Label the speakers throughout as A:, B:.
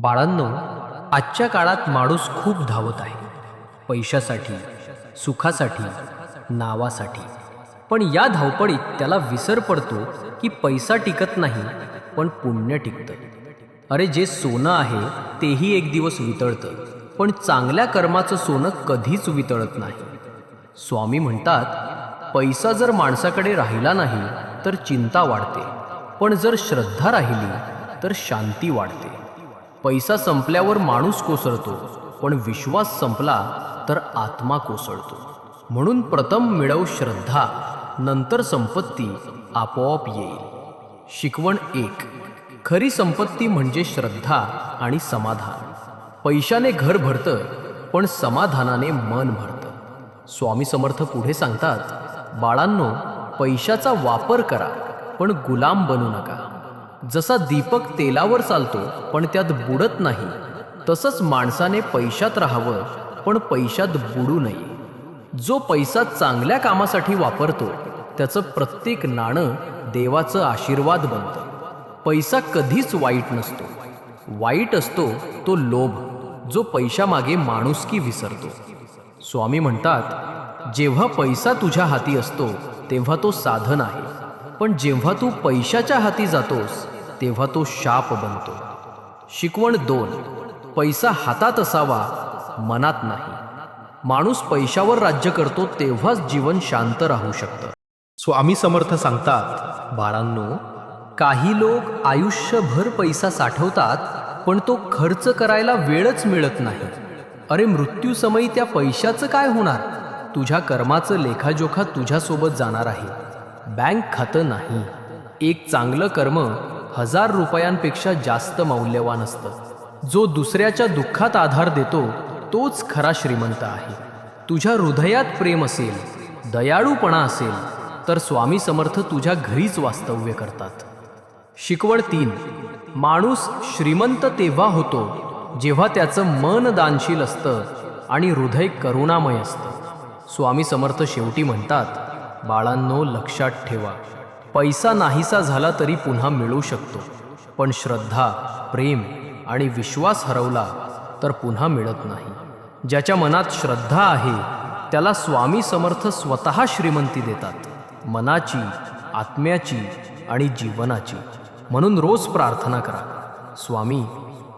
A: बाळांनो आजच्या काळात माणूस खूप धावत आहे. पैशासाठी सुखासाठी नावासाठी. पण या धावपळीत त्याला विसर पडतो की पैसा टिकत नाही पण पुण्य टिकतं. अरे जे सोनं आहे तेही एक दिवस वितळतं. पण चांगल्या कर्माचं सोनं कधीच वितळत नाही. स्वामी म्हणतात पैसा जर माणसाकडे राहिला नाही तर चिंता वाढते. पण जर श्रद्धा राहिली तर शांती वाढते. पैसा संपल्यावर माणूस कोसळतो पण विश्वास संपला तर आत्मा कोसळतो. म्हणून प्रथम मिळव श्रद्धा नंतर संपत्ती आपोआप येईल. शिकवण एक. खरी संपत्ती म्हणजे श्रद्धा आणि समाधान. पैशाने घर भरतं पण समाधानाने मन भरतं. स्वामी समर्थ पुढे सांगतात बाळांनो पैशाचा वापर करा पण गुलाम बनू नका. जसा दीपक तेलावर चालतो पण त्यात बुडत नाही. तसंच माणसाने पैशात राहावं पण पैशात बुडू नये. जो पैसा चांगल्या कामासाठी वापरतो त्याचं प्रत्येक नाणं देवाचं आशीर्वाद बनतं. पैसा कधीच वाईट नसतो. वाईट असतो तो लोभ जो पैशामागे माणुसकी विसरतो. स्वामी म्हणतात जेव्हा पैसा तुझ्या हाती असतो तेव्हा तो साधन आहे. पण जेव्हा तू पैशाच्या हाती जातोस तेव्हा तो शाप बनतो. शिकवण दोन पैसा हातात असावा मनात नाही. माणूस पैशावर राज्य करतो तेव्हाच जीवन शांत राहू शकतं.
B: स्वामी समर्थ सांगतात
A: बाळांनो काही लोक आयुष्यभर पैसा साठवतात पण तो खर्च करायला वेळच मिळत नाही. अरे मृत्यूसमयी त्या पैशाचं काय होणार? तुझ्या कर्माचं लेखाजोखा तुझ्यासोबत जाणार आहे. बँक खातं नाही. एक चांगलं कर्म हजार रुपयांपेक्षा जास्त मौल्यवान असतं. जो दुसऱ्याच्या दुःखात आधार देतो तोच खरा श्रीमंत आहे. तुझ्या हृदयात प्रेम असेल दयाळूपणा असेल तर स्वामी समर्थ तुझ्या घरीच वास्तव्य करतात. शिकवण तीन माणूस श्रीमंत तेव्हा होतो जेव्हा त्याचं मन दानशील असतं आणि हृदय करुणामय असतं. स्वामी समर्थ शेवटी म्हणतात बाळांनो लक्षात ठेवा. पैसा नाहीसा झाला तरी पुन्हा मिळू शकतो. पण श्रद्धा प्रेम आणि विश्वास हरवला तर पुन्हा मिळत नाही. ज्याच्या मनात श्रद्धा आहे त्याला स्वामी समर्थ स्वतः श्रीमंती देतात. मनाची आत्म्याची आणि जीवनाची. म्हणून रोज प्रार्थना करा. स्वामी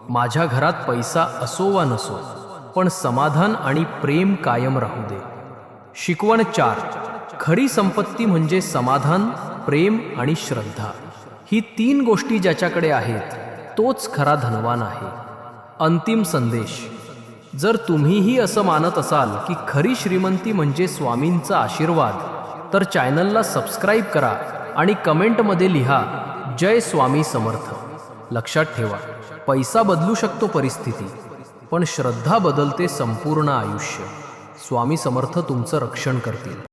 A: माझ्या घरात पैसा असो वा नसो पण समाधान आणि प्रेम कायम राहू दे. शिकवण चार. खरी संपत्ती म्हणजे समाधान प्रेम आणि श्रद्धा. ही तीन गोष्टी ज्याच्याकडे आहेत तोच खरा धनवान आहे. अंतिम संदेश. जर तुम्हीही असं मानत असाल की खरी श्रीमंती म्हणजे स्वामींचा आशीर्वाद तर चॅनलला सबस्क्राईब करा आणि कमेंटमध्ये लिहा जय स्वामी समर्थ. लक्षात ठेवा पैसा बदलू शकतो परिस्थिती पण श्रद्धा बदलते संपूर्ण आयुष्य. स्वामी समर्थ तुमचं रक्षण करतील.